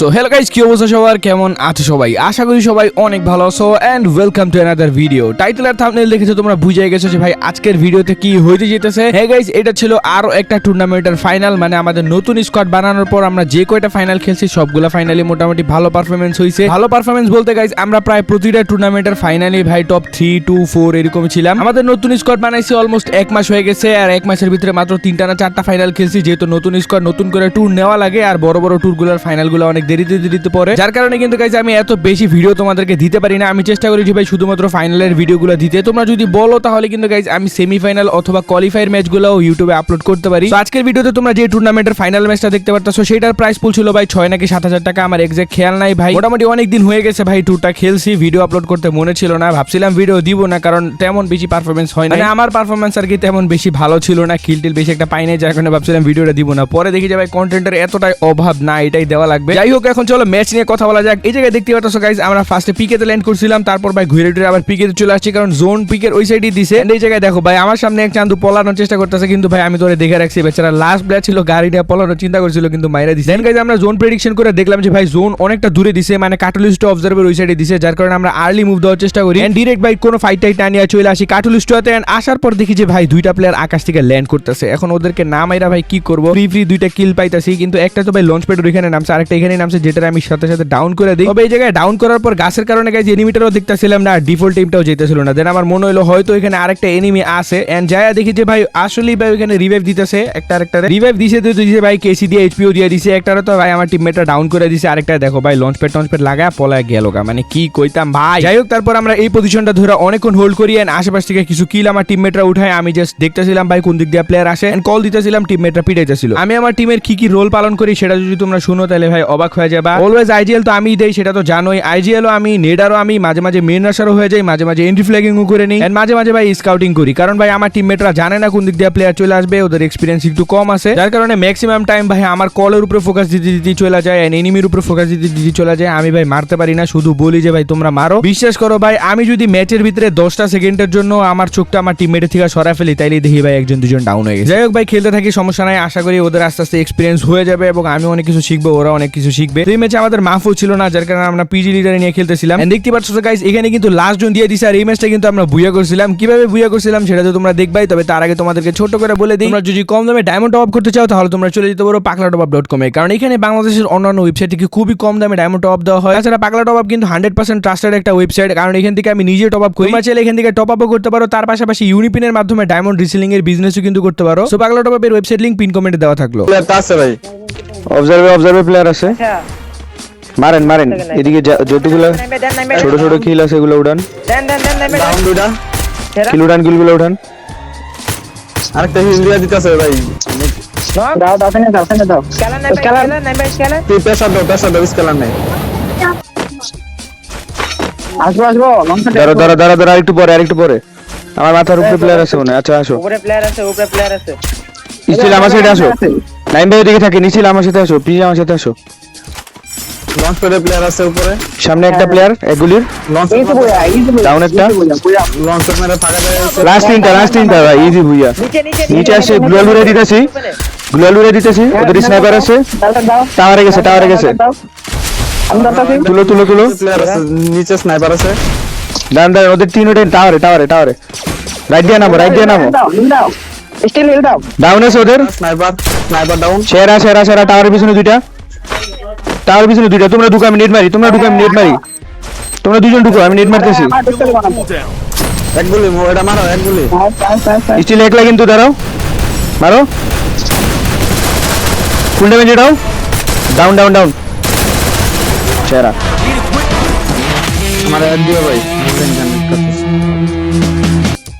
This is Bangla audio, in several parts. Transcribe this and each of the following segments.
সো হ্যালো গাইস কি অবস্থা সবার? কেমন আছো সবাই? আশা করি সবাই অনেক ভালো আছো and welcome to another video title R thumbnail দেখেছ, তোমরা বুঝে গেছো যে ভাই আজকের ভিডিওতে কি হইতে যেতেছে। হ্যাঁ গাইস এটা ছিল আরও একটা টুর্নামেন্টের ফাইনাল মানে আমাদের নতুন স্কোয়াড বানানোর পর আমরা যে কয়টা ফাইনাল খেলছি, সবগুলা ফাইনালি মোটামুটি ভালো পারফরমেন্স হয়েছে ভালো পারফরমেন্স বলতে গাইস আমরা প্রায় প্রতিটা টুর্নামেন্টের ফাইনালি ভাই টপ থ্রি টু ফোর এরকম ছিলাম। আমাদের নতুন স্কোয়াড বানাইছি অলমোস্ট এক মাস হয়ে গেছে আর এক মাসের ভিতরে মাত্র তিনটা না চারটা ফাইনাল খেলছি, যেহেতু নতুন স্কোয়াড নতুন করে ট্যুর নেওয়া লাগে আর বড় বড় ট্যুরগুলোর ফাইনাল অনেক দেরিতে দেরিতে পড়ে। যার কারণে কিন্তু গাইজ আমি এত বেশি ভিডিও তোমাদেরকে দিতে পারি না। আমি চেষ্টা করি যে ভাই শুধুমাত্র ফাইনালের ভিডিওগুলো দিতে। তোমরা যদি বলো তাহলে কিন্তু গাইজ আমি সেমিফাইনাল অথবা কোয়ালিফায়ার ম্যাচগুলো ইউটিউবে আপলোড করতে পারি। আজকের ভিডিওতে তোমরা যে টুর্নামেন্টের ফাইনাল ম্যাচটা দেখতে পারতেছো, সেটার প্রাইস পুল ছিল ভাই ছয় নাকি সাত হাজার টাকা। আমার এক্সাক্ট খেয়াল নাই ভাই। মোটামুটি অনেক দিন হয়ে গেছে ভাই ট্যুরটা খেলছি ভিডিও আপলোড করতে মনে ছিল না। ভাবছিলাম ভিডিও দিব না, কারণ তেমন বেশি পারফরমেন্স হয় না মানে আমার পারফরমেন্স আর কি তেমন বেশি ভালো ছিল না কিল টিল বেশি একটা পাই নাই, যার কারণে ভাবছিলাম ভিডিওটা দিব না। পরে দেখি যে ভাই কন্টেন্টের এতটাই অভাব না, এটাই দেওয়া লাগবে। যাই হোক এখন চলো ম্যাচ নিয়ে কথা বলা যাক। এই জায়গায় দেখতে পাচ্ছ গাইজ আমরা ফার্স্টে পিকেতে ল্যান্ড করছিলাম, তারপর ভাই ঘুরে টুরে আবার পিকেতে চলে আসছি, কারণ জোন পিকের ওই সাইডই দিছে। এই জায়গায় দেখো, ভাই, আমার সামনে এক চান্দু পলানোর চেষ্টা করতেছে, কিন্তু ভাই, আমি তোরে দেখে রাখছি, বেচারা লাস্ট প্লেয়ার ছিল, গাড়ি নিয়ে পলানোর চিন্তা করছিল, কিন্তু মাইরা দিছে। দেন গাইজ আমরা জোন প্রেডিকশন করে দেখলাম যে, ভাই জোন অনেকটা দূরে দিছে মানে কাটুলিস্ট অবজার্ভার ওই সাইডে দিছে, যার কারণে আমরা আর্লি মুভ দেওয়ার চেষ্টা করি। এন্ড ডিরেক্ট ভাই, কোনো ফাইট টাইট না নিয়ে চলে আসি কাটুলিস্টতে এন্ড আসার পর দেখি যে, ভাই, দুইটা প্লেয়ার আকাশ থেকে ল্যান্ড করতেছে। এখন ওদেরকে না মাইরা, ভাই, কি করব? ফ্রি ফ্রি দুইটা কিল পাইতাছি, কিন্তু একটা তো, ভাই লঞ্চ প্যাড ওইখানে নামছে, আরেকটা এখানে নামছে যেটা আমি সাথে সাথে ডাউন করে দিই। তবে এই জায়গায় ডাউন করার পর গাছের কারণে গাইজ এনিমিটারও দেখতেছিলাম না ডিফল্ট টিমটাও যেতেছিল না। দেন আমার মনে হলো হয়তো এখানে আরেকটা এনিমি আছে। এন্ড যায় দেখি যে ভাই, আসলেই ভাই ওখানে রিভাইভ দিতেছে একটা আরেকটা রিভাইভ দিছে তো দিছে ভাই কেসি দিয়ে এইচপিও দিয়ে দিছে। একটারও তো ভাই আমার টিমমেটটা ডাউন করে দিছে। আরেকটা দেখো ভাই লঞ্চ প্যাড টঞ্চ প্যাড লাগায় পলায় গেল মানে কি কইতাম ভাই। যাই হোক, তারপর আমরা এই পজিশনটা ধরে অনেকক্ষণ হোল্ড করি এন্ড আশেপাশ থেকে কিছু কিল আমার টিমমেটরা উঠায়। আমি জাস্ট দেখতেছিলাম ভাই কোন দিক দিয়ে প্লেয়ার আসে। এন্ড কল দিতেছিলাম টিমমেটরা পিটাইতেছিল। আমি আমার টিমের কি কি রোল পালন করি সেটা যদি তোমরা শুনো, তাহলে ভাই অবাক হয়ে যায় যাবা অলওয়েজ আইজিএল তো আমি দেই, সেটা তো জানোই। আইজিএলও আমি, নেডারও আমি, মাঝে মাঝে মেন রাশারও হয়ে যাই, মাঝে মাঝে এন্ট্রি ফ্ল্যাগিংও করে নিই। মাঝে মাঝে ভাই স্কাউটিং করি। কারণ ভাই আমার টিমমেটরা জানে না কোন দিক দিয়ে প্লেয়ার চলে আসবে, ওদের এক্সপিরিয়েন্স একটু কম আছে। যার কারণে ম্যাক্সিমাম টাইম ভাই আমার কলের উপরে ফোকাস দিতে দিতে চলে যায় এন্ড এনিমির উপরে ফোকাস দিতে দিতে চলে যায়। আমি ভাই মারতে পারি না, শুধু বলি যে ভাই তোমরা মারো। বিশ্বাস করো ভাই, আমি যদি ম্যাচের ভিতরে দশটা সেকেন্ডের জন্য আমার চোখটা আমার টিমমেটের থেকে সরা ফেলি তাইলে দেখি ভাই একজন, দুজন ডাউন হয়ে গেছে। যাই হোক ভাই, খেলতে থাকি, সমস্যা নাই। আশা করি ওদের আস্তে আস্তে এক্সপিরিয়েন্স হয়ে যাবে, এবং আমি অনেক কিছু শিখব, ওরা অনেক কিছু শিখবে। তো এই ম্যাচে আমাদের মাফও ছিল না, যার কারণে আমরা পিজি লিডারে নিয়ে খেলতেছিলাম। দেখতে পাচ্ছ গাইস এখানে কিন্তু লাস্ট জন দিয়ে দিছে, আর এই ম্যাচটা কিন্তু আমরা বুয়া করছিলাম। কীভাবে বুয়া করছিলাম, সেটা তো তোমরা দেখবাই, তবে তার আগে তোমাদেরকে ছোট করে বলে দিই। তোমরা যদি কম দামে ডায়মন্ড টপ করতে চাও, তাহলে তোমরা চলে যেতে পারো পাকলা টপ ডট কমে কারণ এখানে বাংলাদেশের অন্যান্য ওয়েবসাইট থেকে খুবই কম দামে ডায়মন্ড টপ দেওয়া হয়। তাছাড়া পাকলা টপ আপ কিন্তু হান্ড্রেড পার্সেন্ট ট্রাস্টেড একটা ওয়েবসাইট কারণ এখান থেকে আমি নিজে টপ আপ করি। তোমরা চাইলে এখান থেকে টপ আপও করতে পারো, তার পাশাপাশি ইউনিপিনের মাধ্যমে ডায়মন্ড রিসেলিং এর বিজনেসও কিন্তু করতে পারো। সো পাগলা টপ ওয়েবসাইট লিংক পিন কমেন্টে দেওয়া থাকল। ভাই। অবজার্ভে অবজার্ভে প্লেয়ার আছে আচ্ছা মারেন মারেন। এদিকে যতগুলো ছোট ছোট কিল আছে এগুলো উড়ান। দেন দেন দেন নাইমে ডাউন কিল উড়ান। কিলগুলো উঠান আরেকটা হিল দিয়া দিতেছে ভাই। দাও দাও ফেনে দাও ফেনে দাও। স্ক্যালার তুই প্রেসার দাও দাও স্কেলার নাই। আসব আসব দাঁড়া দাঁড়া দাঁড়া দাঁড়া আরেকটু পরে আরেকটু পরে। আমার মাথার উপরে প্লেয়ার আছে মনে হয়। আচ্ছা আসো। উপরে প্লেয়ার আছে উপরে প্লেয়ার আছে। আমার সাথে আসো। নাইম ভাই ওদিকে থাকে নিখিল আমার সাথে আসো প্লিজ আমার সাথে আসো। লঞ্চ প্যাডে প্লেয়ার আছে উপরে। সামনে একটা প্লেয়ার এগুলির। লঞ্চ বইয়া ডাউন একটা। লঞ্চ মেরে ফাঁকা যায় লাস্ট তিনটা লাস্ট তিনটা ভাই ইজি ভুইয়া। নিচে নিচে নিচে আসে গ্লোয়াল উড়ে দিতেছি। গ্লোয়াল উড়ে দিতেছি ওদের স্নাইপার আছে। দাও দাও। টাওয়ারে গেছে টাওয়ারে গেছে। তুলো তুলো তুলো। প্লেয়ার আছে নিচে স্নাইপার আছে। দাঁড়ান দাঁড়ান ওদের তিন ওঠেন টাওয়ারে টাওয়ারে টাওয়ারে রাইট দিয়ে নামো রাইট দিয়ে নামো। স্টিল হিল দাও। ডাউন আছে ওদের। স্নাইপার স্নাইপার ডাউন সেরা সেরা সেরা টাওয়ারের পিছনে দুইটা টাওয়ারের পিছনে দুইটা তোমরা ঢুকো আমি নেট মারি তোমরা ঢুকো আমি নেট মারি তোমরা দুজন ঢুকো আমি নেট মারতেছি আমার পিস্তল বানাবো এক গুলি মো- এটা মারো এক গুলি আচ্ছা আচ্ছা আচ্ছা স্টিল একলা কিন্তু দাঁড়াও মারো ফুল ড্যামেজ এটাও ডাউন ডাউন ডাউন সেরা আমার এক দিও ভাই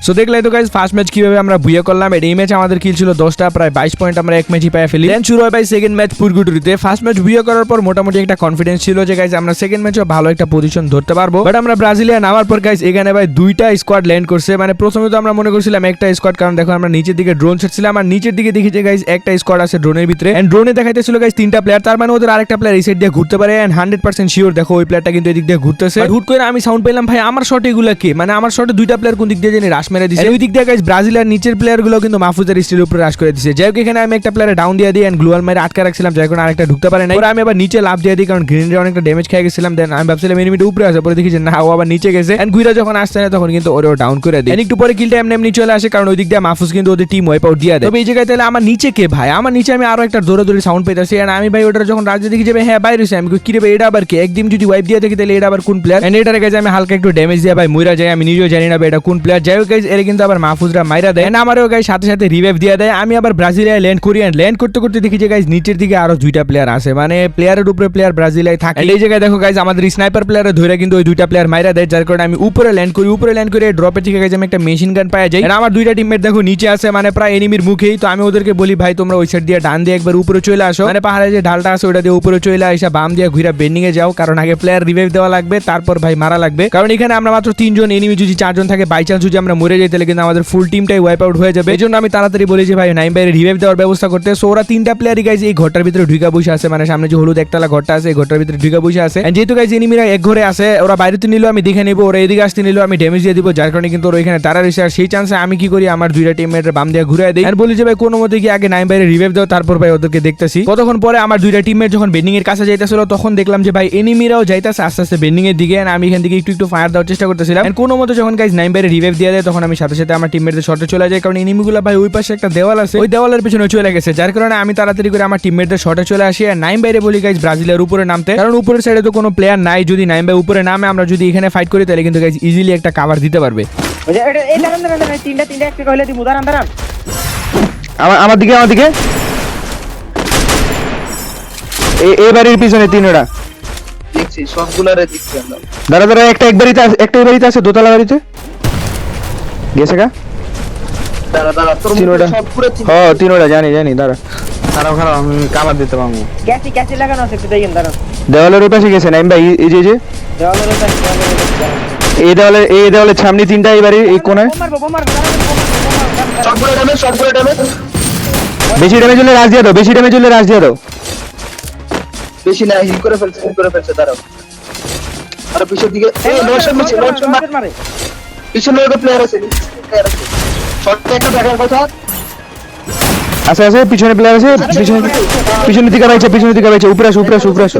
সো দেখলে তো গাইজ ফার্স্ট ম্যাচ কীভাবে আমরা বুয়ে করলাম? এর এই ম্যাচ আমাদের কিল ছিল দশটা, প্রায় বাইশ পয়েন্ট আমরা এক ম্যাচই পাই ফেলি। শুরু হয় ভাই সেকেন্ড ম্যাচ পুরগুটুরিতে। ফার্স্ট ম্যাচ বুয়ে করার পর মোটামুটি একটা কনফিডেন্স ছিল যে গাইজ আমরা সেকেন্ড ম্যাচও ভালো একটা পজিশন ধরতে পারব। বাট আমরা ব্রাজিলিয়া নামার পর গাইজ এখানে ভাই দুইটা স্কোয়াড ল্যান্ড করছে। মানে প্রথমে তো আমরা মনে করছিলাম একটা স্কোয়াড কারণ দেখো আমরা নিচের দিকে ড্রোন ছাড়ছিলাম, আর নিচের দিকে দেখি যে গাইজ একটা স্কোয়াড আছে ড্রোনের ভিতরে। এন্ড ড্রোনে দেখাইতেছিল গাইজ তিনটা প্লেয়ার তার মানে ওদের আরেকটা প্লেয়ার এই সাইড দিয়ে ঘুরতে পারে। এন্ড হান্ড্রেড পার্সেন্ট শিওর দেখো ওই প্লেয়ারটা কিন্তু এদিক দিয়ে ঘুরতেছে। হুট করে আমি সাউন্ড পেলাম, ভাই, আমার শট এগুলা কে? মানে আমার শটে দুইটা প্লেয়ার কোন দিক দিয়ে জানি রাশ মেরে দিছে। ওই দিক দিয়ে গাইজ ব্রাজিল আর নিচের প্লেয়ারগুলো কিন্তু মাহফুজের স্টিল উপরে রাশ করে দিছে। যাই হোক এখানে আমি একটা প্লেয়ারে ডাউন দিয়ে দিই এন্ড গ্লুয়াল মেরে আটকা রাখছিলাম যার কারণে আরেকটা ঢুকতে পারে পরে আমি আবার নিচে লাভ দিয়ে দিই কারণ গ্রিন রে অনেকটা ড্যামেজ খেয়ে গেছিলাম দেন আমি ভাবছিলাম এনিমিটা উপরে আছে পরে দেখি যে না ও আবার নিচে গেছে। এন্ড গুইরা যখন আসছে না তখন কিন্তু ওরেও ডাউন করে দেয়। একটু পরে কিলটা এমনি এমনি চলে আসে কারণ ওই দিক দিয়ে মাহফুজ কিন্তু ওদের টিম ওয়াইপ আউট দিয়ে দেয়। তবে এই জায়গায় তাহলে আমার নিচে কে ভাই? আমার নিচে আমি আরও একটা দৌড়ে দৌড়ে সাউন্ড পেতেছি। আর আমি ভাই ওটা যখন রাজ্যে দেখি যাবে হ্যাঁ বাইরে। আমি কি রে এটা আবার কে? একদিন যদি ওয়াইপ দিয়ে দেখি তাহলে এটা আবার কোন প্লেয়ার এন্ড এটার কাছে আমি হালকা একটু ড্যামেজ দিয়ে ভাই মুইরা যাই আমি নিজেও জানি না ভাই এটা কোন প্লেয়ার যাই হোক guys, এর কিন্তু আবার মাহফুজরা মাইরা দেয়। And আমারও গাই সাথে সাথে রিভাইভ দিয়ে দেয়। আমি আবার ব্রাজিলিয়ায় ল্যান্ড করি and ল্যান্ড করতে করতে দেখি যে গাইজ নিচের দিকে আরও দুইটা প্লেয়ার আছে। মানে প্লেয়ারের উপরে প্লেয়ার ব্রাজিলিয়ায় থাকে। এই জায়গায় দেখো গাইজ আমাদের স্নাইপার প্লেয়ারে ধরে কিন্তু ওই দুইটা প্লেয়ার মাইরা দেয়। যার কারণে আমি উপরে ল্যান্ড করি। উপরে ল্যান্ড করে ড্রপের থেকে গাইজ আমি একটা মেশিন গান পাওয়া যাই। আমার দুইটা টিমমেট দেখো নিচে আছে মানে প্রায় এনিমির মুখেই। তো আমি ওদেরকে বলি ভাই তোমরা ওই সাইড দিয়ে ডান দিয়ে একবার উপরে চলে আসো। মানে পাহাড়ে যে ঢালটা আছে ওটা দিয়ে উপরে চলে আসা বাম দিয়ে ঘুরে বেন্ডিং এ যাও। কারণ আগে প্লেয়ার রিভাইভ দেওয়া লাগবে তারপর ভাই মারা লাগবে। কারণ এখানে আমরা মাত্র তিনজন এনিমি যদি চারজন থাকে বাই চান্স যদি আমরা মরে যাই তাহলে কিন্তু আমাদের ফুল টিমটাই ওয়াইপ আউট হয়ে যাবে। এই জন্য আমি তাড়াতাড়ি বলি যে ভাই নাইম বাইরে রিভাইভ দেওয়ার ব্যবস্থা করতে। সো ওরা তিনটা প্লেয়ারই গাইজ এই ঘরটার ভিতরে ঢুকা বসে আছে। মানে সামনে যে হলুদ একতলা ঘরটা আছে, এই ঘরটার ভিতরে ঢুকা বসে আছে। যেহেতু গাইজ এনিমিরা এক ঘরে আছে, ওরা বাইরেতে নিলেও আমি দেখে নেব, ওরা এদিকে আসতে নিলেও আমি ড্যামেজ দিয়ে দিব। যার কারণে কিন্তু ওরা এখানে তারা রয়েছে। আর সেই চান্সে আমি কি করি, আমার দুইটা টিমমেটের বাম দিয়ে ঘুরে দিই। আর বলি যে ভাই, কোনো মতে কি আগে নাইম বাইরে রিভাইভ দাও, তারপর ভাই ওদেরকে দেখতেছি। কতক্ষণ পরে আমার দুইটা টিমমেট যখন বেন্ডিং এর কাছে যাইতেছিল, তখন দেখলাম যে, ভাই এনিমিরাও যাইতেছে আস্তে আস্তে বেন্ডিং এর দিকে। আমি এখান থেকে একটু একটু ফায়ার দেওয়ার চেষ্টা করতেছিলাম। কোনো মতো যখন গাইজ নাইম বাইরে রিভাইভ দিয়ে দেয়, তখন আমি সাথে সাথে আমার টিমমেটদের শর্টে চলে যাই কারণ এনিমিগুলো ভাই ওই পাশে একটা দেওয়াল আছে। ওই দেওয়ালের পিছনে চলে গেছে যার কারণে আমি তাড়াতাড়ি করে আমার টিমমেটদের শর্টে চলে আসি। আর নাইম বাইরে বলি গাইজ ব্রাজিলের উপরে নামতে। কারণ উপরের সাইডে তো কোনো প্লেয়ার নাই যদি নাইম বাই উপরে নামে আমরা যদি এখানে ফাইট করি তাহলে কিন্তু গাইজ ইজিলি একটা কাভার দিতে পারবে। তিনটা তিনটা একটা কইলে দিমু দাঁড়ান দাঁড়ান। আমার আমার দিকে আমার দিকে। এ- এই বাড়ির পিছনে তিনটা। দেখছি সবগুলারে দেখছি আমরা। দাঁড়া দাঁড়া একটা এক বাড়িতে আছে একটা বাড়িতে আছে দোতলা বাড়িতে। গেছে গা হ তিনটা। জানি জানি দাঁড়া। খারাপ খারাপ আমি কাবার দিতে পারব। ক্যাসি ক্যাসি লাগানো আছে একটু দেখেন দাঁড়ান। দেওয়ালের ওই পাশে গেছে নাইম ভাই এই- এই যে এই যে? দেওয়ালের ওই পাশে। এই এই সামনে তিনটা এই বাড়ি এই ড্যামেজ বেশি ড্যামেজ হলে রাজ দিয়ে দাও বেশি ড্যামেজ হলে রাজ দিয়ে দাও। বেশি না হিল করে ফেলছে হিল করে ফেলছে দাঁড়াও। আর পিছের দিকে এই মারে পিছনে প্লেয়ার আছে প্লেয়ার আছে। শর্টে একটা দেখার কথা। আছে আছে, পিছনে প্লেয়ার আছে, পিছনে, পিছনের দিকে রয়েছে, পিছনের দিকে রয়েছে, উপরে আসো উপরে আসো উপরে আসো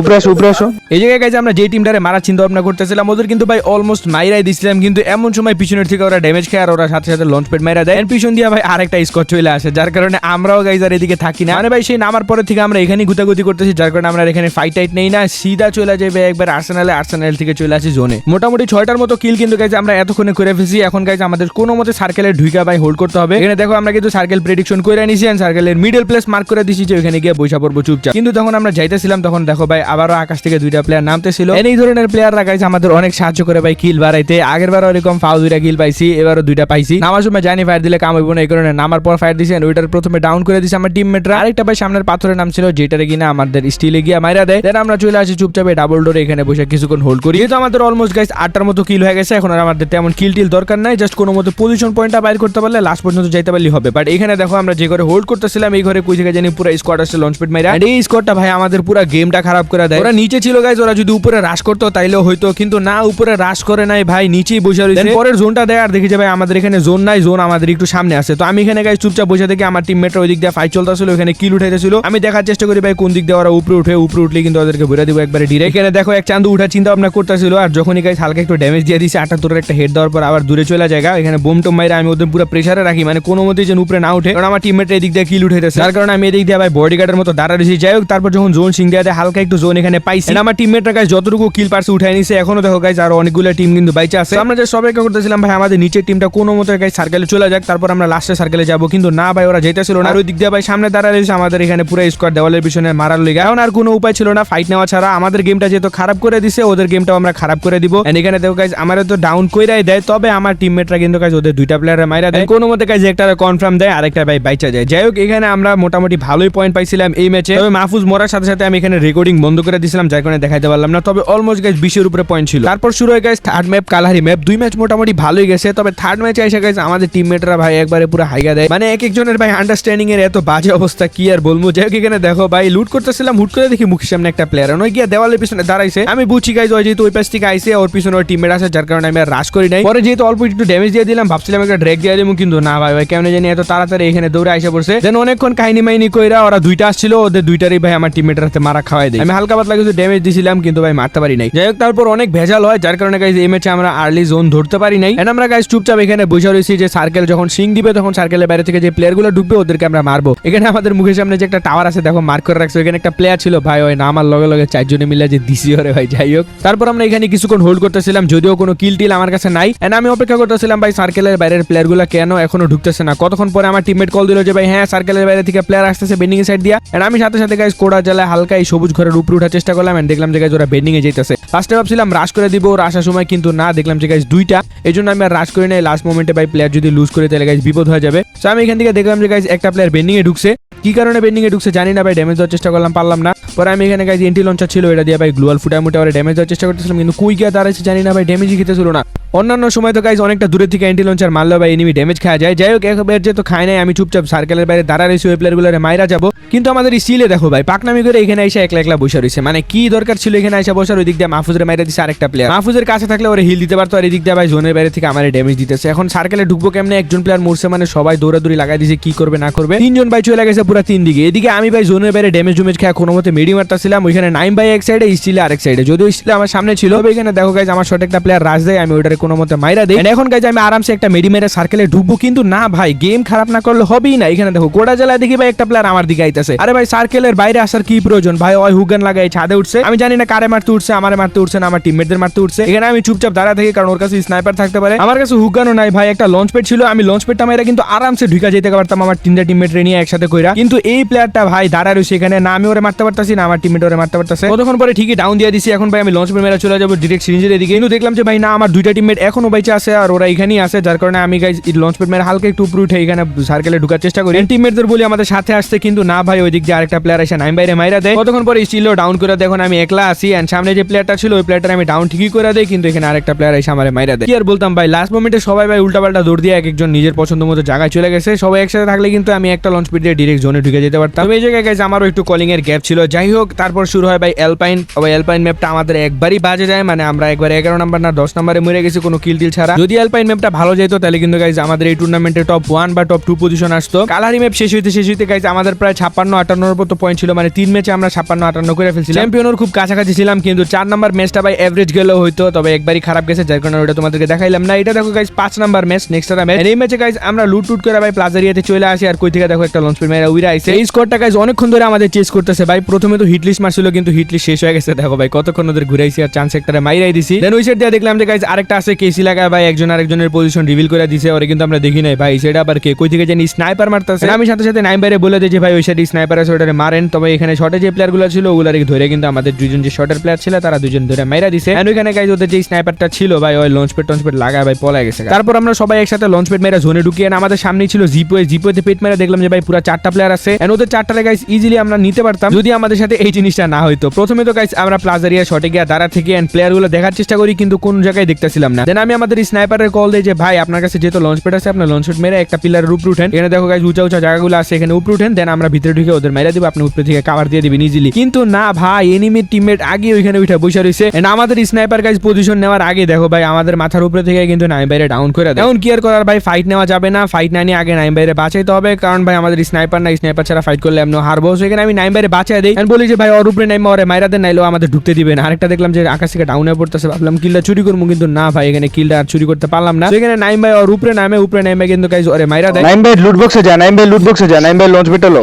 উপরে আসো উপরে আসো। এই জায়গায় গাইজ আমরা যে টিমটারে মারার চিন্তা ভাবনা করতেছিলাম, ওদের কিন্তু ভাই অলমোস্ট মাইরাই দিছিলাম, কিন্তু এমন সময় পিছনের থেকে ওরা ড্যামেজ খায় আর ওরা সাথে সাথে লঞ্চ পেড মাইরা দেয়। পিছন দিয়ে ভাই আরেকটা স্কট চলে আসে, যার কারণে আমরাও গাইজ আর এদিকে থাকি না। মানে ভাই সেই নামার পরে থেকে আমরা এখানেই গুতাগুতি করতেছি, যার কারণে আমরা এখানে ফাইট টাইট নেই না, সিধা চলে যাবে একবার আর্সেনালে আর্সেনাল থেকে চলে আসি জোনে মোটামুটি ছয়টার মতো কিল কিন্তু গাইজ আমরা এতক্ষণে করে ফেলছি, এখন গাইজ আমাদের কোনো মতে সার্কেলে ঢুইকা ভাই হোল্ড করতে হবে। এখানে দেখো আমরা কিন্তু সার্কেল প্রেডিকশন করে নিছি সার্কেলের মিডল প্লেস মার্ক করে দিছি যে ওখানে গিয়ে বৈশা পড়ব চুপচাপ। কিন্তু তখন আমরা যাইতেছিলাম, তখন দেখো ভাই, আবারও আকাশ থেকে দুইটা প্লেয়ার নামতেছিল। এই ধরনের প্লেয়াররা গাইছে আমাদের অনেক সাহায্য করে ভাই কিল বাড়াইতে। আগের বার এরকম ফাউ দুইটা কিল পাইছি, এবারও দুইটা পাইছি। নামার সময় জানি ফায়ার দিলে কাম হইব না, এই কারণে নামার পর ফায়ার দিয়েছেন ওইটার প্রথমে ডাউন করে দিছে আমার টিমমেটরা আরেকটা ভাই সামনের পাথরের নাম ছিল, যেটারে কিনা আমাদের স্টিলে গিয়া মাইরা দেয়। দেন আমরা চলে আসি চুপচাপে ডাবল ডোরে এখানে বসে কিছুক্ষণ হোল্ড করি। যেহেতু আমাদের অলমোস্ট গাইস আটটার মতো কিল হয়ে গেছে, এখন আর আমাদের তেমন কিল টিল দরকার নাই। জাস্ট কোনো মতো পজিশন পয়েন্টটা বাইর করতে পারলে লাস্ট পর্যন্ত যাইতে পারলে হবে। বাট এখানে দেখো আমরা যে ঘরে হোল্ড করতেছিলাম, এই ঘরে কুই জায়গায় জানি পুরো স্কোয়াড আসছে লঞ্চ পেট মাইরা। এই স্কোয়াডটা ভাই আমাদের পুরো গেমটা খারাপ করে দেয়। ওরা নিচে ছিল গাইজ ওরা যদি উপরে রাশ করতো তাইলে হয়তো কিন্তু না, উপরে রাশ করে নাই ভাই, নিচেই বসে রয়েছে। পরের জোনটা দেয়, আর দেখি যে ভাই আমাদের এখানে জোন নাই জোন আমাদের একটু সামনে আছে। তো আমি এখানে গাইজ চুপচাপ বসে থেকে আমার টিমমেটরা ওই দিক দিয়ে ফাইট চলতেছিল ওখানে কিল উঠাইতেছিল। আমি দেখার চেষ্টা করি ভাই কোন দিক দিয়ে ওরা উপরে উঠে, উপরে উঠলে কিন্তু ওদেরকে ভরে দিব একবারে ডিরেক্ট এখানে দেখো, এক চান্দু উঠার চিন্তা ভাবনা করতেছিল, আর যখনই গাইজ হালকা একটু ড্যামেজ দিয়ে দিছে, আটাত্তরের একটা হেড দেওয়ার পর আবার দূরে চলে জায়গা এখানে বোম টোম মাইরা আমি ওদের পুরো প্রেসারে রাখি মানে কোনো মতেই যেন উপরে না উঠে। কারণ আমার টিমমেটরা এদিক দিয়ে কিল উঠাইতেছে। যার কারণে আমি এদিক দিয়ে ভাই বডি গার্ডের মতো দাঁড়া রয়েছি। যাই হোক, তারপর যখন জোন সিং দেওয়া হালকা একটু জোন এখানে পাইছি। আমার টিমমেটরা গাইজ যতটুকু কিল পারছে উঠাই নিছে, এখনও দেখো গাইজ আর অনেকগুলো টিম কিন্তু বাইচে আছে। আমরা যে সবাইকে করতেছিলাম, ভাই, আমাদের নিচের টিমটা কোনো মতো গাইজ সার্কেলে চলে যাক, তারপর আমরা লাস্টে সার্কেলে যাব। কিন্তু না ভাই, ওরা যেতেছিল না। ওই দিক দিয়ে ভাই সামনে দাঁড়া রয়েছে আমাদের এখানে পুরো স্কোয়াড দেওয়ালের পিছনে মারার লিগে। এখন আর কোনো উপায় ছিল না ফাইট নেওয়া ছাড়া। আমাদের গেমটা যেহেতু খারাপ করে দিছে, ওদের গেমটাও আমরা খারাপ করে দিব। এখানে দেখো গাইজ আমার তো ডাউন কইরাই দেয়, তবে আমার টিমমেটরা কিন্তু গাইজ ওদের দুইটা প্লেয়ারে মাইরা দেয়। কোনো মতে গাইজ একটা কনফার্ম দেয়, আরেকটা ভাই বাইচা যায় যাই। হোক, এখানে আমরা মোটামুটি ভালোই পয়েন্ট পাইছিলাম এই ম্যাচে তবে মাহফুজ মরার সাথে সাথে আমি এখানে রেকর্ডিং বন্ধ করে দিয়েছিলাম যার কারণে দেখাইতে পারলাম না। তবে অলমোস্ট গাইজ বিশের উপরে পয়েন্ট ছিল। তারপর শুরু হয়ে গেছে থার্ড ম্যাপ কালারি ম্যাপ দুই ম্যাচ মোটামুটি ভালোই গেছে, তবে থার্ড ম্যাচে এসে গেছে আমাদের টিমমেটরা ভাই একবারে পুরো হাইগা দেয়। মানে এক একজনের ভাই আন্ডারস্ট্যান্ডিং এর এত বাজে অবস্থা, কি আর বলব? যাই হোক, এখানে দেখো, ভাই লুট করতেছিলাম, হুট করে দেখি মুখের সামনে একটা প্লেয়ার ওই গিয়ে দেওয়ালের পিছনে দাঁড়াইছে। আমি বুঝছি গাইজ ওই যেহেতু ওই পাশ থেকে আইসে ওর পিছনে ওর টিমমেট আছে, যার কারণে আমি আর রাশ করি নাই। পরে যেহেতু অল্প একটু ড্যামেজ দিয়ে দিলাম, ভাবছিলাম একটা ড্রেক দিয়ে দিব, কিন্তু না ভাই ভাই, কেমন জানি এত তাড়াতাড়ি এখানে দৌড়ে আইসা পড়ছে। দেন অনেকক্ষণ কাহিনী মাইনি কইরা ওরা দুইটা আসছিল, ওদের দুইটারই ভাই আমার টিমমেটের হাতে মারা খাওয়াই দেয়। আমি হালকা পাতলা কিছু ড্যামেজ দিছিলাম, কিন্তু ভাই মারতে পারি নাই। যাই হোক, তারপর অনেক ভেজাল হয়, যার কারণে গাইজ এই ম্যাচে আমরা আর্লি জোন ধরতে পারি নাই। এন্ড আমরা গাইজ চুপচাপ এখানে বসে রয়েছি যে সার্কেল যখন সিং দিবে, তখন সার্কেলের বাইরে থেকে যে প্লেয়ারগুলো ঢুকবে, ওদেরকে আমরা মারবো। এখানে আমাদের মুখের সামনে যে একটা টাওয়ার আছে, দেখো মার্ক করে রাখছে। এখানে একটা প্লেয়ার ছিল, ভাই, ওই নামার লগে লগে চারজনে মিলে যে দিছি, ওরে ভাই, যাই হোক। তারপর আমরা এখানে কিছুক্ষণ হোল্ড করতেছিলাম, যদিও কোনো কিল টিল আমার কাছে নাই। এন্ড আমি অপেক্ষা করতেছিলাম, ভাই সার্কেলের বাইরের প্লেয়ারগুলো কেন এখনও ঢুকতেছে না? কতক্ষণ পরে আমার টিমমেট কল দিল যে ভাই হ্যাঁ সার্কেলের বাইরে থেকে প্লেয়ার আসতেছে বেন্ডিং এর সাইড দিয়া। এন্ড আমি সাথে সাথে গাইজ কোড়া জ্বালায় হালকা এই সবুজ ঘরের উপরে ওঠার চেষ্টা করলাম এন্ড দেখলাম যে গাইজ ওরা বেন্ডিং এ যেতেছে ফার্স্টে ভাবছিলাম রাশ করে দিব ওর আসার সময় কিন্তু না, দেখলাম যে গাইজ দুইটা। এই জন্য আমি আর রাশ করি নাই লাস্ট মোমেন্টে ভাই প্লেয়ার যদি লুজ করে তাহলে গাইজ বিপদ হয়ে যাবে। সো আমি এখান থেকে দেখলাম যে গাইজ একটা প্লেয়ার বেন্ডিং এ ঢুকছে। কি কারণে বেন্ডিং এ ঢুকছে জানি না ভাই ড্যামেজ দেওয়ার চেষ্টা করলাম, পারলাম না। পরে আমি এখানে গাইজ এন্টি লঞ্চার ছিল, এটা দিয়ে ভাই গ্লোয়াল ফুটা মুটে ওরা ড্যামেজ দেওয়ার চেষ্টা করতেছিলাম, কিন্তু কুই গিয়ে দাঁড়াইছে, জানি না ভাই ড্যামেজই খেতেছিল না। অন্যান্য সময় তো গাইজ অনেকটা দূরে থেকে অ্যান্টি লঞ্চার মারলে ভাই এনিমি ড্যামেজ খাওয়া যায়। যাই হোক, একবার যেহেতু খায় নাই, আমি চুপচাপ সার্কেলের বাইরে দাঁড়া রয়েছি, ওই প্লেয়ারগুলোরে মাইরা যাব। কিন্তু আমাদের স্টিলে দেখো ভাই, পাকনামি করে এখানে এসে একলা একলা বসে রয়েছে। মানে কি দরকার ছিল এখানে এসে বসার? ওই দিক দিয়ে মাহফুজের মাইরা দিচ্ছে আরেকটা প্লেয়ার মাহফুজের কাছে থাকলে ওরা হিল দিতে পারতো, আর এদিক দিয়ে ভাই জোনের বাইরে থেকে আমার ড্যামেজ দিতেছে। এখন সার্কেলে ঢুকবো কেমনে? একজন প্লেয়ার মরছে মানে সবাই দৌড়াদৌড়ি লাগাই দিছে, কি করবে, না করবে? তিনজন ভাই চলে গেছে পুরো তিন দিকে। এদিকে আমি ভাই জোনের বাইরে ড্যামেজ ডুমেজ খেয়ে কোনো মতে মেডি মারতেছিলাম, ওইখানে নাইম ভাই এক সাইডে স্টিলে আরেক সাইডে যদিও স্টিলে আমার সামনে ছিল এখানে দেখো গাইজ আমার শট একটা প্লেয়ার রাজ দেয়, আমি ওইটারে কোনো মতে মাইরা And এখন গাইজ আমি আরামসে একটা মেডি মেরে সার্কেলে ঢুকবো, কিন্তু না ভাই গেম খারাপ না করলে হবেই না। এখানে দেখো, গোড়া জেলায় দেখি ভাই একটা প্লেয়ার আমার দিকে আইতেছে। আরে ভাই সার্কেলের বাইরে আসার কি প্রয়োজন? ভাই, ওই হুগান লাগাই ছাদে উঠছে। আমি জানি না কারে মারতে উঠছে, আমারে মারতে উঠছে না, আমার টিমমেটদের মারতে উঠছে। এখানে আমি চুপচাপ দাঁড়া থাকি, কারণ ওর কাছে স্নাইপার থাকতে পারে। আমার কাছে হুগানও নাই ভাই, একটা লঞ্চ প্যাড ছিল, আমি লঞ্চ প্যাডটা মেরে কিন্তু আরামসে ঢুকা যেতে পারতাম, আমার তিনটা টিমমেট নিয়ে একসাথে কইরা। কিন্তু এই প্লেয়ারটা ভাই দাঁড়া রয়েছে এখানে। না, আমি ওরে মারতে পারতাছি না, আমার টিমমেট ওরে মারতে পারতাছে। কতক্ষণ পরে ঠিকই ডাউন দিয়ে দিছি। এখন ভাই আমি লঞ্চ মেরে চলে যাব ডিরেক্ট সিরিজের এদিকে। কিন্তু দেখলাম যে ভাই, না, আমার দুইটা টিমমেট এখনও বাইচে আছে আর ওরা এখানেই আছে। যার কারণে আমি গাইজ লঞ্চ মেরে হালকা একটু উপরে উঠে এখানে সার্কেলে ঢুকার চেষ্টা করি। টিমমেটদের বলি আমাদের সাথে আসছে কিন্তু না ভাই ওই দিক দিয়ে আরেকটা প্লেয়ার এসে নাইম বাইরে মাইরা দেয়। কতক্ষণ পরে স্টিল ডাউন করে দেখুন আমি একলা আসি এন্ড সামনে যে প্লেয়ারটা ছিল, ওই প্লেয়ারটা আমি ডাউন ঠিকই করে দেয় কিন্তু এখানে আরেকটা প্লেয়ার এসে আমার মাইরা দেয়। কি আর বলতাম ভাই লাস্ট মোমেন্টে সবাই ভাই উল্টাপাল্টা দৌড় দিয়ে এক একজন নিজের পছন্দ মতো জায়গায় চলে গেছে। সবাই একসাথে থাকলে কিন্তু আমি একটা লঞ্চ স্পিড দিয়ে ডিরেক্ট জোনে ঢুকে যেতে পারতাম। এই জায়গায় গেছে আমারও একটু কলিং এর গ্যাপ ছিল। যাই হোক, তারপর শুরু হয় ভাই এলপাইন ওই এলপাইন ম্যাপটা আমাদের একবারই বাজে যায় মানে আমরা একবার এগারো নাম্বার না, দশ নাম্বারে মরে গেছি কোনো কিল টিল ছাড়া। যদি এলপাইন ম্যাপটা ভালো যেত, তাহলে কিন্তু গাইজ আমাদের এই টুর্নামেন্টে টপ ওয়ান বা টপ টু পজিশন আসতো। কালারি ম্যাপ শেষ হইতে শেষ হইতে গাইজ আমাদের প্রায় ছাপ্পান্ন, আটান্নর মতো পয়েন্ট ছিল। মানে তিন ম্যাচে আমরা ছাপ্পান্ন, আটান্ন করে ফেলছিলাম। চ্যাম্পিয়নের খুব কাছাকাছি ছিলাম, কিন্তু চার নাম্বার ম্যাচটা ভাই এভারেজ গেলেও হয়তো তবে একবারই খারাপ গেছে, যার কারণে ওটা তোমাদেরকে দেখাইলাম না। এটা দেখো গাইজ পাঁচ নাম্বার ম্যাচ নেক্সট এই ম্যাচে গাইজ আমরা লুট টুট করে ভাই প্লাজারিয়াতে চলে আসি। আর কই থেকে দেখো একটা লঞ্চ মেরা উইরা আইছে। এই স্কোরটা গাইজ অনেকক্ষণ ধরে আমাদের চেস করতেছে। ভাই প্রথমে তো হিট লিস্ট মারছিল কিন্তু হিট লিস্ট শেষ হয়ে গেছে। দেখো ভাই কতক্ষণ ওদের ঘুরাইছি আর চান্স একটা মাইরাই দিছি। দেন ওই সাইড দিয়ে দেখলাম যে গাইজ আরেকটা আছে কেসি লাগায় ভাই একজন আরেকজনের পজিশন রিভিল করে দিছে ওরে কিন্তু আমরা দেখি নাই। ভাই সেটা আবার কে? কই থেকে জানি স্নাইপার মারতেছে। আমি সাথে সাথে নাইম বাইরে বলে যে ভাই ওই সাইডে স্নাইপার আছে ওটারে মারেন। তবে এখানে শটে যে প্লেয়ারগুলো ছিল ওগুলার ধরে কিন্তু আমাদের দুজন যে শটের প্লেয়ার ছিল তারা দুজন ধরে মাইরা দিছে। এন্ড ওইখানে গাইজ ওদের যে স্নাইপারটা ছিল ভাই ওই লঞ্চ পেট টঞ্চ পেট লাগায় ভাই পলাই গেছে তারপর আমরা সবাই একসাথে লঞ্চ পেট মেরা জোনে ঢুকিয়ে আমাদের সামনেই ছিল জিপোয়ে জিপোতে পেট মেরা দেখলাম যে ভাই পুরো চারটা প্লেয়ার আছে। এন্ড ওদের চারটা গাইজ ইজিলি আমরা নিতে পারতাম, যদি আমাদের সাথে এই জিনিসটা না হইতো। প্রথমে তো গাইজ আমরা প্লাজারিয়া শটে গিয়ে দাঁড়া থেকে এন্ড প্লেয়ারগুলো দেখার চেষ্টা করি, কিন্তু কোন জায়গায় দেখতেছিলাম না। দেন আমি আমাদের স্নাইপারের কল দিই যে, ভাই, আপনার কাছে যেহেতু লঞ্চ পেট আছে আপনার লঞ্চ পেট মেরে একটা পিলারের উপরে উঠেন। এখানে দেখো গাইজ উঁচা উঁচা জায়গাগুলো আছে, এখানে উপরে উঠেন দেন আমরা ভিতরে ঢুকে ওদের মেরে দিব, আপনি উপরে থেকে কাভার দিয়ে দিবেন ইজিলি কিন্তু না ভাই এনিমির টিমমেট আগে ওইখানে উঠে বসে রয়েছে And আমাদের স্নাইপার গাইজ পজিশন নেওয়ার আগে দেখো ভাই, আমাদের মাথার উপরে থেকে কিন্তু নাইম বাইরে ডাউন করে দেয়। এখন কি আর করার ভাই ফাইট নেওয়া যাবে না ফাইট না নিয়ে আগে নাইম বাইরে বাঁচাইতে হবে, কারণ ভাই আমাদের স্নাইপার না স্নাইপার ছাড়া ফাইট করলে এমন হারবো। সেখানে আমি নাইম বাইরে বাঁচাই দিই। বলি যে ভাই ওর উপরে নাইমা ওরে মাইরা দেন নাইলেও আমাদের ঢুকতে দিবেন আরেকটা দেখলাম যে আকাশ থেকে ডাউনে পড়তেছে। ভাবলাম কিলটা চুরি করব কিন্তু না ভাই এখানে কিলটা আর চুরি করতে পারলাম না। সেখানে নাইম ভাই ওর উপরে নামে উপরে নামে কিন্তু গাইজ ওরে মাইরা দেয়। নাইম ভাই লুট বক্সে যা নাইম ভাই লুট বক্সে যা নাইম ভাই লঞ্চ পেটালো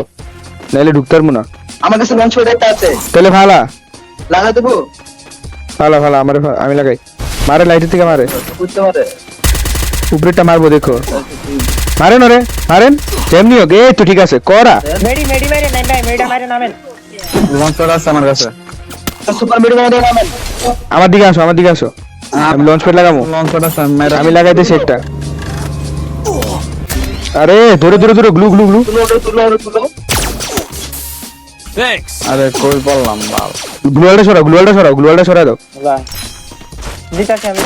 নাইলে ঢুকতে পারব না। আমার কাছে লঞ্চ একটা আছে। তাহলে ভালা লাগা দেবো? ভালা ভালা আমার আমি লাগাই। মারে লাইটের থেকে মারে। উপরেরটা মারবো দেখো। মারেন ওরে মারেন। এমনি হোক এই তো ঠিক আছে করা। মেডি মেডি মেরে নাই ভাই মেডা মারে নামেন। লঞ্চ প্যাড আছে আমার কাছে সুপার মিড মেরে নামেন। আমার দিকে আসো আমার দিকে আসো। আমি লঞ্চ প্যাড লাগাবো। লঞ্চ প্যাড আছে আমি মেরে- আমি লাগাইতেছি একটা। আরে ধরে ধরে ধরে গ্লু গ্লু গ্লু। আরে কই বললাম বাল। গ্লুয়ালটা সরাও গ্লুয়ালটা সরাও গ্লুয়ালটা সরাও দাও। দিতাছি আমি।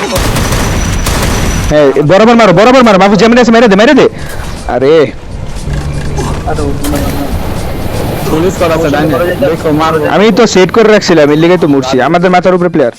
হ্যাঁ বরাবর মারো বরাবর মারো। বাবু যেমন আছে মেরে দে মেরে দে। আরে। আমি তো সেট করে রাখছিলাম এর লিগে তো মরছি। আমাদের মাথার উপরে প্লেয়ার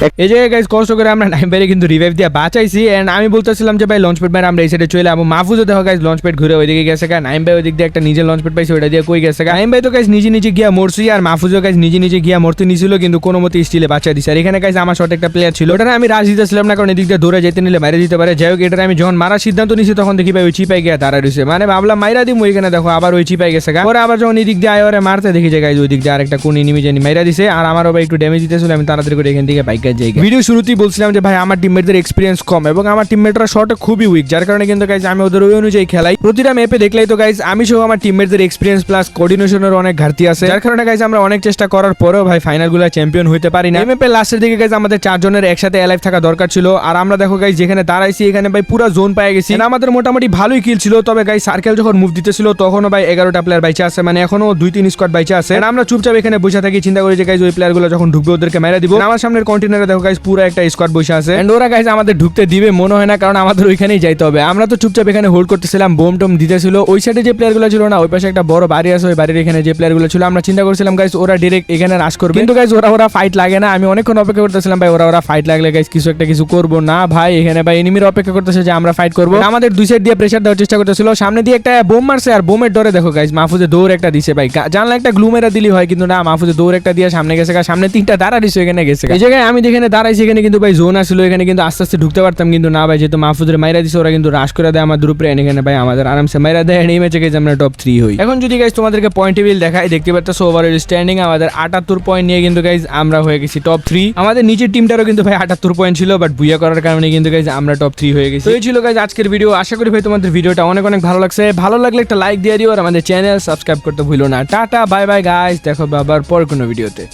এই জায়গায় গাইজ কষ্ট করে আমরা নাইম বাইরে কিন্তু রিভাইভ দিয়ে বাঁচাইছি। এন্ড আমি বলতেছিলাম যে, ভাই লঞ্চ প্যাড মেরে আমরা এই সাইডে চলে যাব। মাহফুজও দেখো গাইজ লঞ্চ প্যাড ঘুরে ওইদিকে গেছে গা। নাইম ভাই ওইদিক দিয়ে একটা নিজের লঞ্চ প্যাড পাইছে, ওইটা দিয়ে কই গেছে গা? নাইম ভাই তো গাইজ নিজে নিজে গিয়া মরছি আর মাহফুজও গাইজ নিজে নিজে গিয়া মরতে নিছিল, কিন্তু কোনো মতে স্টিলে বাঁচা দিছে। আর এখানে গাইজ আমার শর্ট একটা প্লেয়ার ছিল। ওটা আমি রাজ দিতেছিলাম না, কারণ এদিক দিয়ে দৌড়ে যেতে নিলে মারে দিতে পারে। যাই হোক এটা আমি যখন মারার সিদ্ধান্ত নিছি, তখন দেখি ভাই, ওই চিপাই গিয়া তারা রয়েছে মানে ভাবলাম, মাইরা দিম ওইখানে দেখো, আবার ওই চিপাই গেছে গা। পরে আবার যখন এদিক দিয়ে আয় মারতে দেখি যে গাইজ ওই দিক দিয়ে আরেকটা কোন এনিমি জানি মাইরা দিছে। আর আমারও ভাই একটু ড্যামেজ দিতেছিল, আমি তাড়াতাড়ি করে এখান থেকে যাই ভিডিও শুরুতেই বলছিলাম যে, ভাই, আমার টিমমেটদের এক্সপিরিয়েন্স কম এবং আমার টিমমেটরা শর্টে খুবই উইক যার কারণে কিন্তু গাইজ আমি ওদের ওই অনুযায়ী খেলাই। প্রতিটা ম্যাপে দেখলেই তো গাইজ আমি সহ আমার টিমমেটদের এক্সপিরিয়েন্স প্লাস কোঅর্ডিনেশনের অনেক ঘাটতি আছে। যার কারণে গাইজ আমরা অনেক চেষ্টা করার পরেও, ভাই ফাইনালগুলো চ্যাম্পিয়ন হতে পারি না। ম্যাপে লাস্টের দিকে গাইজ আমাদের চারজনের একসাথে অ্যালাইভ থাকা দরকার ছিল। আর আমরা দেখো গাইজ যেখানে দাঁড়াইছি, এখানে, ভাই, পুরো জোন পেয়ে গেছি। আমাদের মোটামুটি ভালোই কিল ছিল, তবে গাইজ সার্কেল যখন মুভ দিতেছিল, তখনও, ভাই, এগারোটা প্লেয়ার বাইচে আছে। মানে এখনও দুই তিন স্কোয়াড বাইচে আছে। আমরা চুপচাপ এখানে বসে থাকি, চিন্তা করি যে গাইজ ওই প্লেয়ারগুলো যখন ঢুকবে, ওদেরকে মেরে দিব। আমার সামনের কন্টেনারে দেখো গাইজ পুরো একটা স্কোয়াড বসে আছে। এন্ড ওরা গাইজ আমাদের ঢুকতে দিবে, মনে হয় না, কারণ আমাদের ওইখানেই যাইতে হবে। আমরা তো চুপচাপ এখানে হোল্ড করতেছিলাম, বোম টোম দিতেছিল। ওই সাইডে যে ছিল না, ওই পাশে একটা বড় বাড়ি আছে, ওই বাড়ির এখানে যে ছিল, আমরা চিন্তা করছিলাম গাইজ ওরা ডিরেক্ট এখানে করবে। কিন্তু গাইজ ওরা ওরা ফাইট লাগে না। আমি অনেকক্ষণ অপেক্ষা করতেছিলাম, ভাই, ওরা ওরা ফাইট লাগলে গাইজ কিছু একটা, কিছু করব না, ভাই, এখানে, ভাই এনিমির অপেক্ষা করতেছে যে আমরা ফাইট করব। আমাদের দুই সাইড দিয়ে প্রেশার দেওয়ার চেষ্টা করতেছিল। সামনে দিয়ে একটা বোম মারছে, আর বোমের ডরে দেখো গাইজ মাহফুজে দৌড় একটা দিছে, ভাই। জানলা একটা গ্লুমেরা দিলি হয়, কিন্তু না, মাহফুজে দৌড় একটা দিয়ে সামনে গেছে সামনে তিনটা দাঁড়া দিছে, এখানে গেছে এই জায়গায় আমি যেখানে দাঁড়াইছি এখানে কিন্তু ভাই জোন আসলো, এখানে কিন্তু আস্তে আস্তে ঢুকতে পারতাম, কিন্তু না ভাই, যেহেতু মাহফুজের মাইরা দিছে, ওরা কিন্তু রাশ করে দেয় আমাদের উপরে এখানে ভাই আমাদের আরামসে মাইরা দেয় এই ম্যাচে গেছে আমরা টপ থ্রি হই। এখন যদি গাইজ তোমাদেরকে পয়েন্ট টেবিল দেখাই, দেখতে পাচ্ছ ওভারঅল স্ট্যান্ডিং আমাদের আটাত্তর পয়েন্ট নিয়ে কিন্তু গাইজ আমরা হয়ে গেছি টপ থ্রি আমাদের নিচের টিমটারও কিন্তু ভাই আটাত্তর পয়েন্ট ছিল বাট বুয়া করার কারণে কিন্তু গাইজ আমরা টপ থ্রি হয়ে গেছি। এই ছিল গাইজ আজকের ভিডিও আশা করি ভাই তোমাদের ভিডিওটা অনেক অনেক ভালো লাগছে। ভালো লাগলে একটা লাইক দিয়ে দিও, আর আমাদের চ্যানেল সাবস্ক্রাইব করতে ভুলো না। টাটা বাই বাই গাইজ দেখো আবার পর কোনো ভিডিওতে